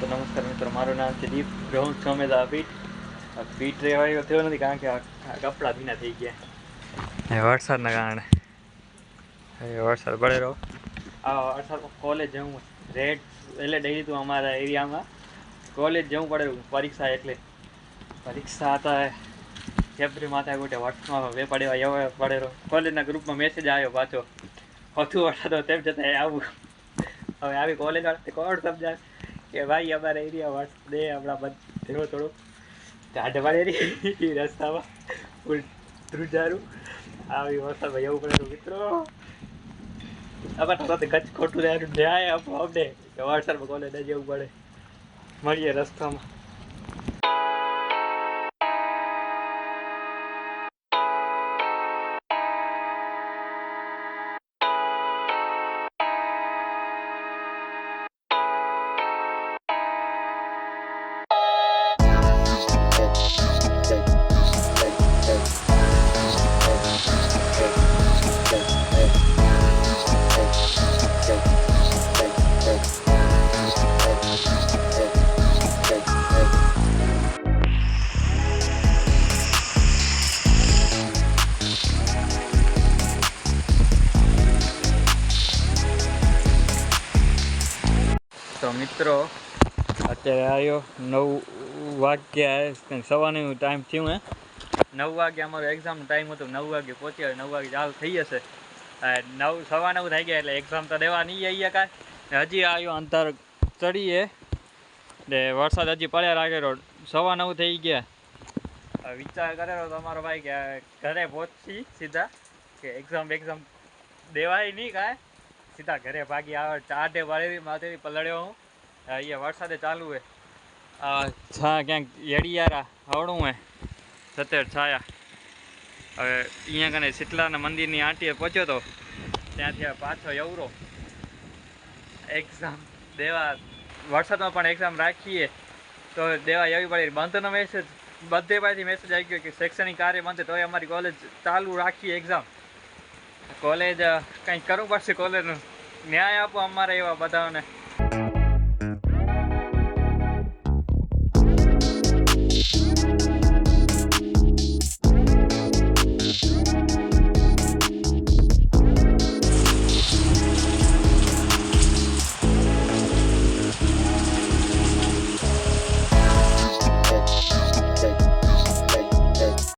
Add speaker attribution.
Speaker 1: તો નમસ્કાર મિત્રો મારું નામ છે દીપ. રહું છું અમે ફીટ પીઠ રહેવા થયો નથી કારણ કે કપડાં ભીના થઈ ગયા. વરસાદના કારણે. વરસાદ પડે રહો. આ વરસાદ કોલેજ જવું. રેડ એટલે ડેલી તું અમારા એરિયામાં કોલેજ જવું પડે પરીક્ષા એટલે. પરીક્ષા હતા ફેબ્રુઆરી માથા ગોટે વોટ્સમાં વે પડ્યો એવો પડેલો કોલેજના ગ્રુપમાં મેસેજ આવ્યો પાછો. હોતું વરસાદ તેમ છતાં આવું. હવે આવી કોલેજ વાળા કોણ સમજાય કે ભાઈ, અમારા એરિયા વર્ષ દે આપણા બંધ. થયો થોડો. ઢાઢવાડ રસ્તામાં ફૂલ ધ્રુજારું. આવી વરસાદમાં એવું પડે મિત્રો. અમારે સાથે ગચ ખોટું રહેવાનું ન્યાય આપો અમને. કે વરસાદમાં કોલેજ જવું પડે. મળીએ રસ્તામાં. મિત્રો, અત્યારે આવ્યો નવ વાગ્યા સવારનું ટાઈમ થયું હે. નવ વાગે અમારો એક્ઝામનો ટાઈમ હતો, નવ વાગે પહોંચ્યા નવ વાગે ચાલુ થઈ જશે. નવ, સવા નવ થઈ ગયા એટલે એક્ઝામ તો દેવા નહીં આવીએ કાંઈ. હજી આવ્યો અંતર ચડીએ. ને વરસાદ હજી પડ્યા લાગેલો સવા નવ થઈ ગયા. વિચાર કરેલો તમારો ભાઈ કે ઘરે પહોંચી સીધા, કે એક્ઝામ એક્ઝામ દેવાય નહીં કાંઈ. સીધા ઘરે ભાગી આવે, ચાટે વાળેથી માથેથી પલળ્યો હું. અહીંયા વરસાદે ચાલુ હે છા ક્યાંક યડિયારા હવડું હે. સત્તર છાયા. હવે અહીંયા કને શીતલાના મંદિરની આંટીએ પહોંચ્યો તો, ત્યાંથી પાછો યવરો. એક્ઝામ દેવા, વરસાદમાં પણ એક્ઝામ રાખીએ. તો દેવા એવી બંધ બંધનો મેસેજ બધે પાસેથી મેસેજ આવી ગયો કે શૈક્ષણિક કાર્ય બંધ તોય અમારી કોલેજ ચાલુ રાખીએ એક્ઝામ કોલેજ કંઈક કરવું પડશે કોલેજનું ન્યાય આપો અમારે એવા બધાને